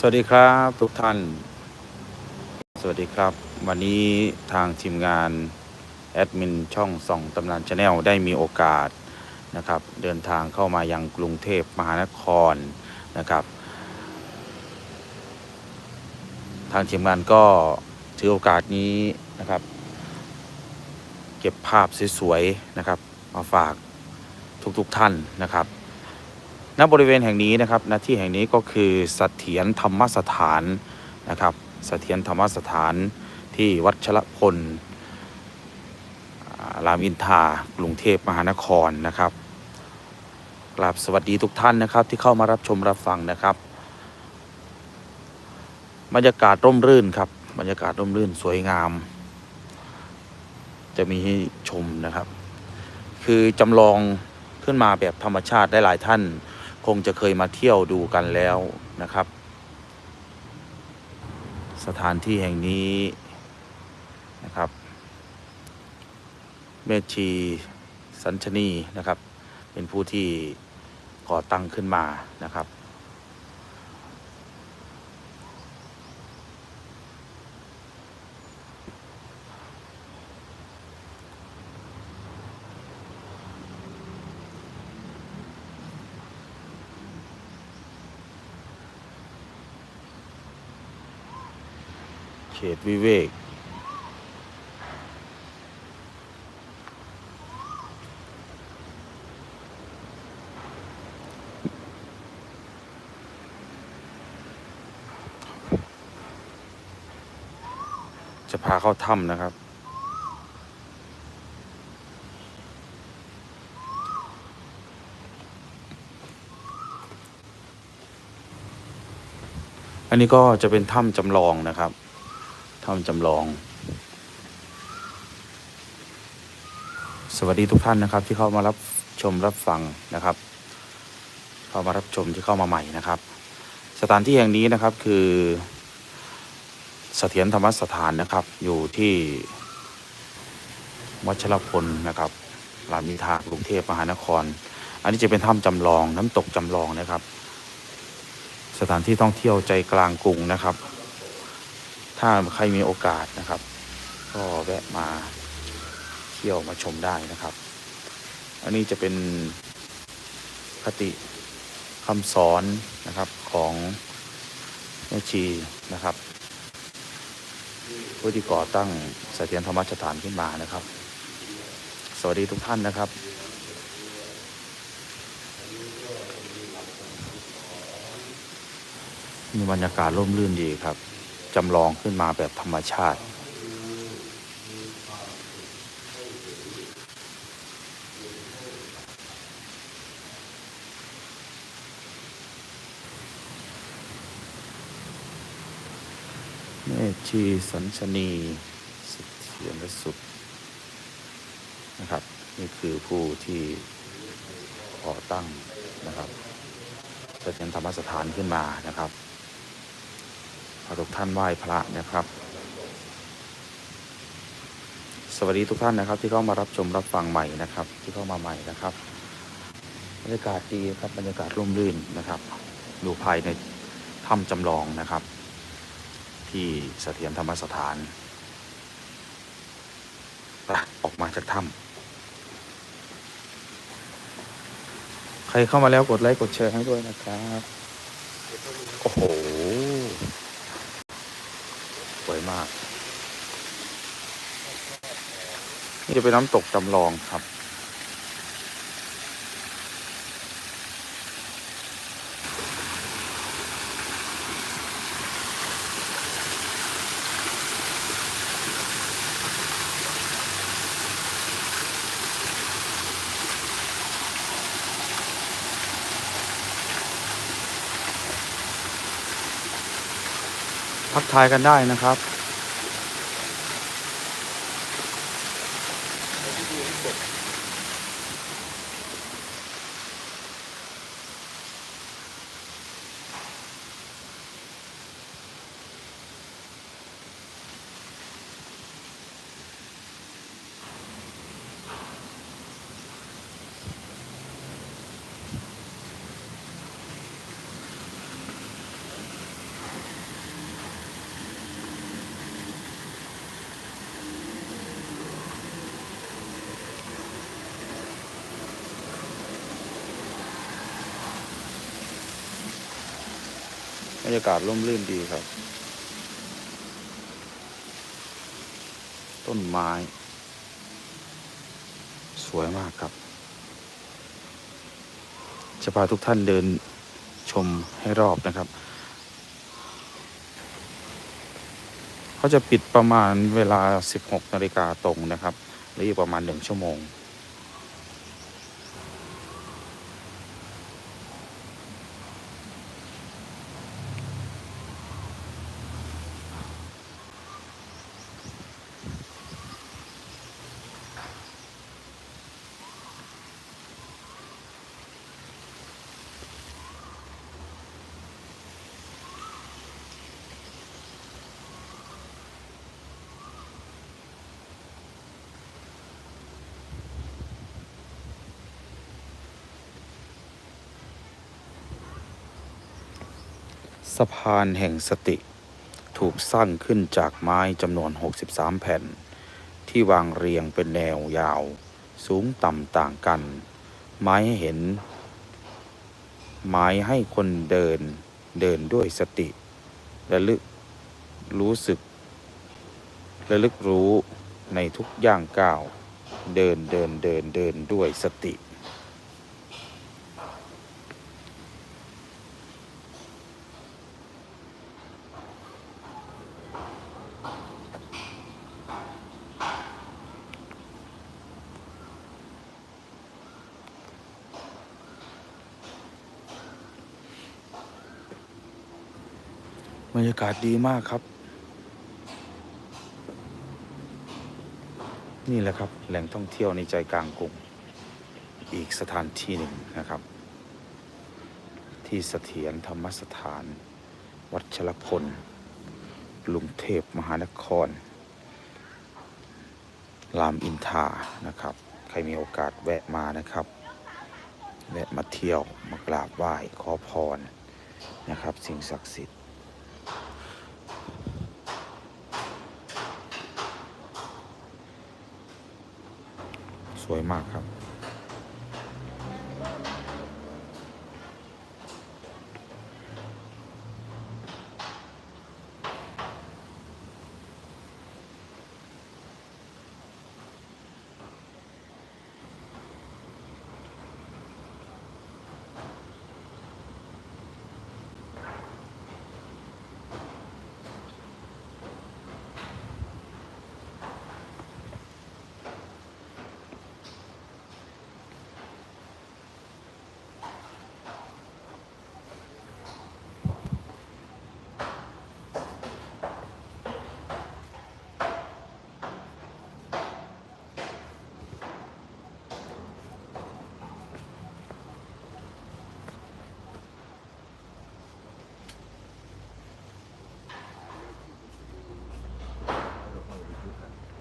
สวัสดีครับทุกท่าน สวัสดีครับ วันนี้ทางทีมงาน แอดมินช่องส่องตำนานชาแนลได้มีโอกาสนะครับ เดินทางเข้ามายังกรุงเทพมหานครนะครับ ทางทีมงานก็ถือโอกาสนี้นะครับ เก็บภาพสวยๆนะครับ มาฝากทุกๆท่านนะครับ ณบริเวณแห่งนี้นะครับณที่แห่งนี้ก็คือเสถียรธรรมสถานนะครับเสถียรธรรมสถานที่วัชรพลรามอินทรากรุงเทพมหานครนะครับกราบสวัสดีทุกท่านนะครับที่เข้ามารับชมรับฟังนะครับ บรรยากาศร่มรื่นครับบรรยากาศร่มรื่นสวยงาม จะมีให้ชมนะครับ คือจำลองขึ้นมาแบบธรรมชาติได้หลายท่าน งจะเคยมาเที่ยวดูกันแล้วนะครับ สถานที่แห่งนี้นะครับเมชีสัญชนีนะครับ เป็นผู้ที่ก่อตั้งขึ้นมานะครับ เขตวิเวก จะพาเข้าถ้ำนะครับ อันนี้ก็จะเป็นถ้ำจำลองนะครับ ถ้ำจำลอง สวัสดีทุกท่านนะครับ ที่เข้ามารับชมรับฟังนะครับ เข้ามารับชมที่เข้ามาใหม่นะครับ สถานที่แห่งนี้นะครับคือเสถียรธรรมสถานนะครับ อยู่ที่วัชรพลนะครับรามอินทากรุงเทพมหานคร อันนี้จะเป็นถ้ำจำลองน้ำตกจำลองนะครับ สถานที่ท่องเที่ยวใจกลางกรุงนะครับ ถ้าใครมีโอกาสนะครับ ก็แวะมาเที่ยวมาชมได้นะครับ อันนี้จะเป็นคติคำสอนนะครับของแม่ชีนะครับผู้ที่ก่อตั้งสถียรธรรมสถานขึ้นมานะครับ สวัสดีทุกท่านนะครับมีบรรยากาศร่มรื่นดีครับ จำลองขึ้นมาแบบธรรมชาติ แม่ชีสัญชนีเสียรสุดนะครับ นี่คือผู้ที่ก่อตั้งนะครับเสถียรธรรมสถานขึ้นมานะครับ ทุกท่านไหว้พระนะครับ สวัสดีทุกท่านนะครับ ที่เข้ามารับชมรับฟังใหม่นะครับ ที่เข้ามาใหม่นะครับบรรยากาศดีครับบรรยากาศร่มรื่นนะครับอยู่ภายในถ้ำจำลองนะครับ ที่เสถียรธรรมสถานออกมาจากถ้ำใครเข้ามาแล้วกดไลค์กดแชร์ให้ด้วยนะครับ โอ้โห วยมาก นี่จะเป็นน้ำตกจำลองครับ ทักทายกันได้นะครับบ รรยากาศร่มรื่นดีครับ ต้นไม้ สวยมากครับ จะพาทุกท่านเดินชมให้รอบนะครับ เขาจะปิดประมาณเวลา 16นาฬิกาตรงนะครับหรืออีกประมาณ 1 ชั่วโมง สะพานแห่งสติ ถูกสร้างขึ้นจากไม้จำนวน 63 แผ่น ที่วางเรียงเป็นแนวยาว สูงต่ำต่างกัน ไม้ให้เห็น ไม้ให้คนเดินเดินด้วยสติระลึกรู้สึกระลึกรู้ในทุกย่างก้าว เดินเดินเดินเดินด้วยสติ ยากาศดีมากครับ นี่แหละครับแหล่งท่องเที่ยวในใจกลางกรุง อีกสถานที่หนึ่งนะครับ ที่เสถียรธรรมสถาน วัชรพลกรุงเทพมหานคร รามอินทานะครับ ใครมีโอกาสแวะมานะครับแวะมาเที่ยวมากราบไหว้ขอพรนะครับ สิ่งศักดิ์สิทธิ์ ส วยมากครับ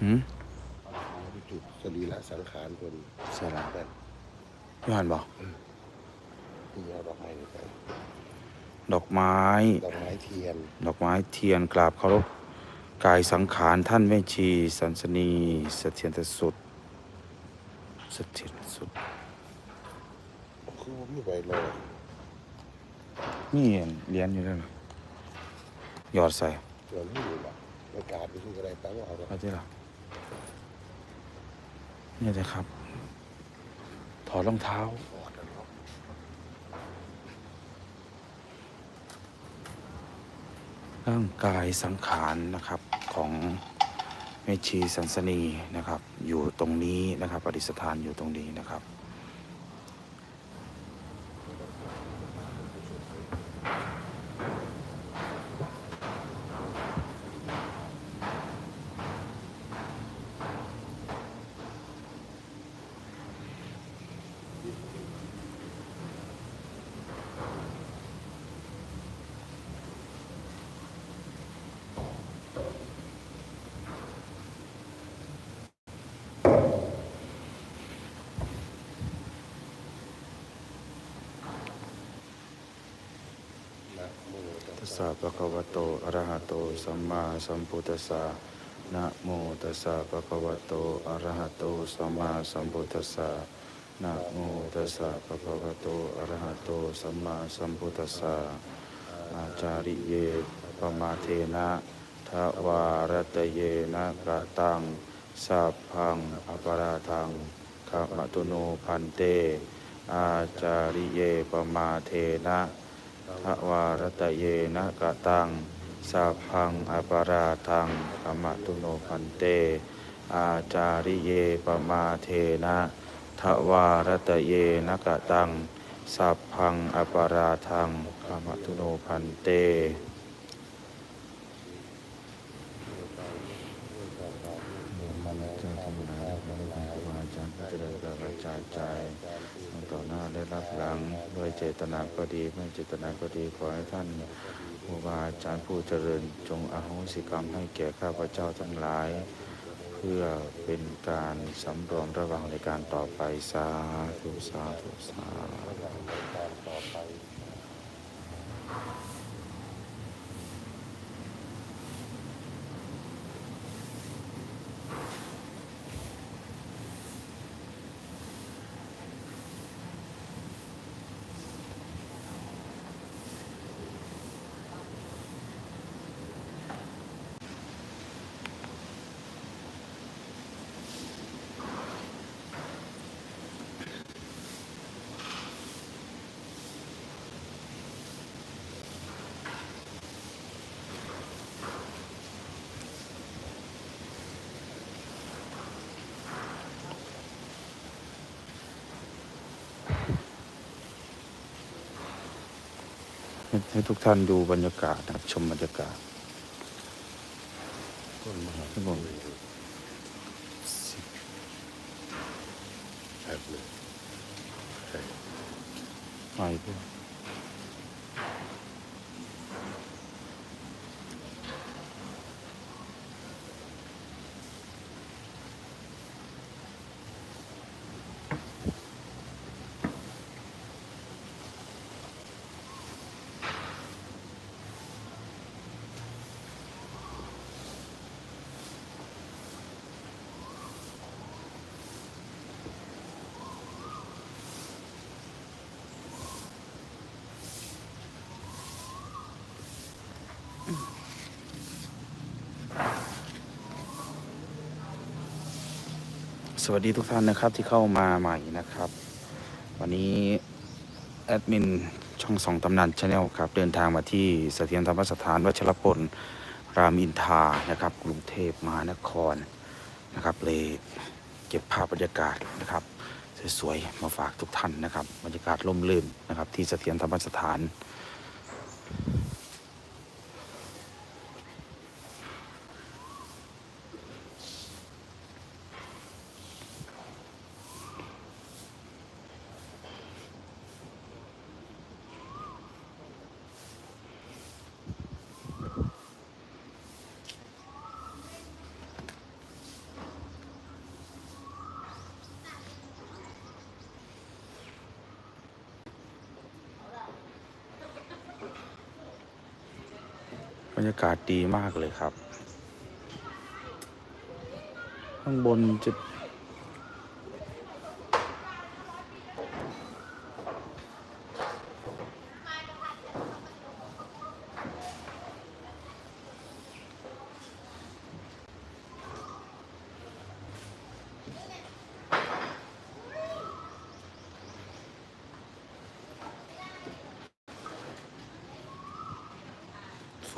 หืมจุดสรีระสังขารคนใช่แล้วนั่นพี่หันบอกที่เอาดอกไม้ไปดอกไม้ ดอกไม้เทียน ดอกไม้เทียนกราบเคารพกายสังขารท่านแม่ชีสันสนีเสถียรสุดเสถียรสุดคือว่ามีใบลอยนี่เหรียญอยู่ด้วยนะหยอดใส่ เราไม่รู้หรอกในกราบไปที่อะไรตั้งเอาไว้เอาที่ละ นี่เลยครับ ถอดรองเท้า ร่างกายสังขารนะครับของเมชีสันสนีนะครับ อยู่ตรงนี้นะครับปฏิสถานอยู่ตรงนี้นะครับ สะสะคะวะโตอะระหะโตสัมมาสัมพุทธัสสะนะโมตัสสะภะคะวะโตอะระหะโตสัมมาสัมพุทธัสสะนะโมตัสสะภะคะวะโตอะระหะโตสัมมาสัมพุทธัสสะอาจาริเยปมาเทนะทวารตเยนะกะตังสัพพังอปราทังขมตุโนพันเต อาจาริเยปมาเทนะ ทวารตเยนะกะตังสาพังอปราทังธรรมตุโนพันเต อาจาริเยปมาเทนะทวารตเยนะกะตังสัพพังอปราทังธรรมตุโนพันเต เจตนาก็ดี ไม่เจตนาก็ดี ขอให้ท่านครูบาอาจารย์ผู้เจริญจงอโหสิกรรมให้แก่ข้าพเจ้าทั้งหลาย เพื่อเป็นการสำรวมระวังในการต่อไปสาธุสาธุสาธุ ให้ให้ทุกท่านดูบรรยากาศนะครับชมบรรยากาศต้นมหา ครับผม แอบเลยใช่ ไปด้วย สวัสดีทุกท่านนะครับที่เข้ามาใหม่นะครับ วันนี้แอดมินช่องสองตำนานชาแนลครับ เดินทางมาที่เสถียรธรรมสถานวัชรพลรามอินทานะครับ กรุงเทพมหานครนะครับเลยเก็บภาพบรรยากาศนะครับ สวยๆ มาฝากทุกท่านนะครับ บรรยากาศร่มรื่นนะครับ ที่เสถียรธรรมสถาน รรยากาศดีมากเลยครับ ข้างบนจะ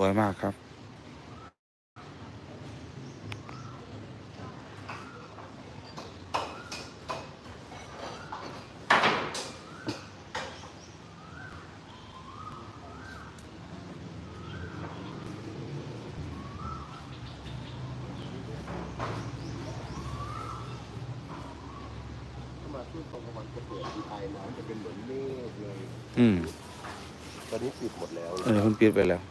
วยมากครับถ้ามาช่วงตอนกลางวันจะเปิดดีไอน้ำจะเป็นเหมือนเมฆเลย อืม ตอนนี้ปิดหมดแล้ว เออคุณปิดไปแล้ว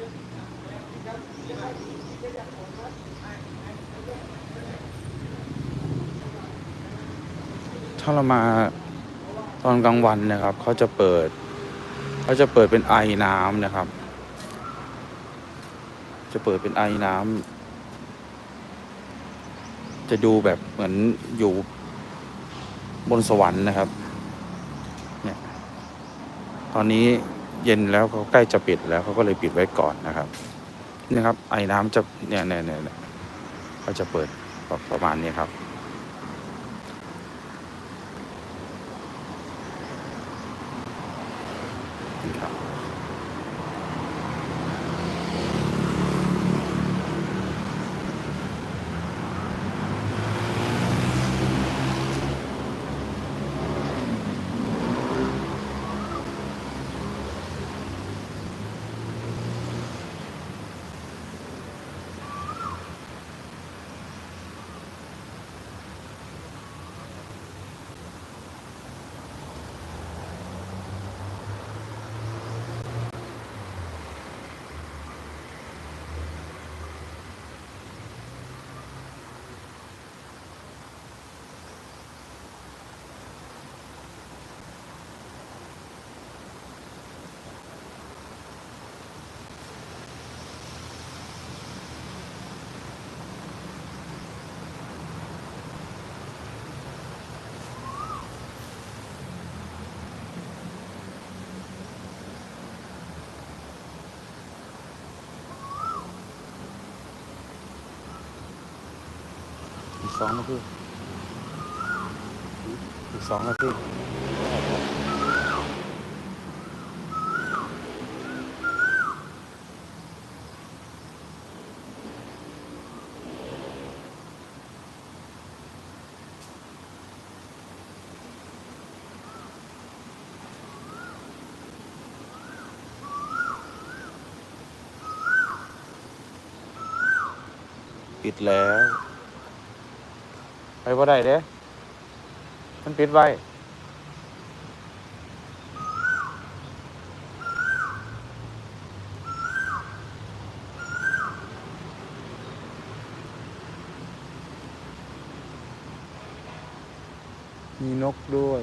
เถ้าเรามาตอนกลางวันนะครับเขาจะเปิดเขาจะเปิดเป็นไอน้ำนะครับ จะเปิดเป็นไอน้ำจะดูแบบเหมือนอยู่บนสวรรค์นะครับ เนี่ย ตอนนี้เย็นแล้วเขาใกล้จะปิดแล้วเขาก็เลยปิดไว้ก่อนนะครับนี่ครับ ไอน้ำจะเนี่ยเนี่ยเนี่ยเนี่ยเขาจะเปิดประมาณนี้ครับ สองนาทีอีกสองนาทีปิดแล้ว บ่ได้เด้ มันปิดไว้มีนกด้วย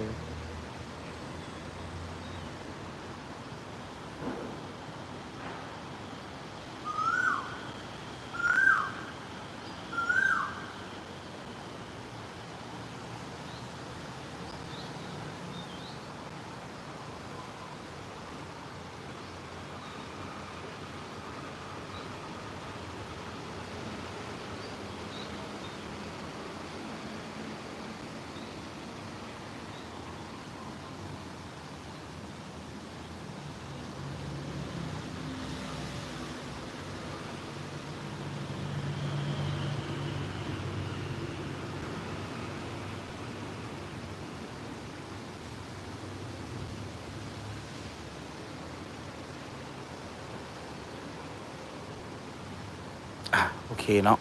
เคเนาะ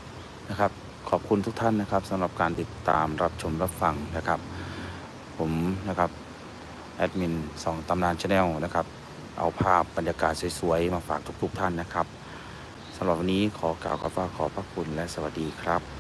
นะครับ ขอบคุณทุกท่านนะครับสำหรับการติดตามรับชมรับฟังนะครับ ผมนะครับแอดมินสองตำนานชาแนลนะครับ เอาภาพบรรยากาศสวยๆมาฝากทุกๆท่านนะครับสำหรับวันนี้ขอกล่าวคำว่าขอพระคุณและสวัสดีครับ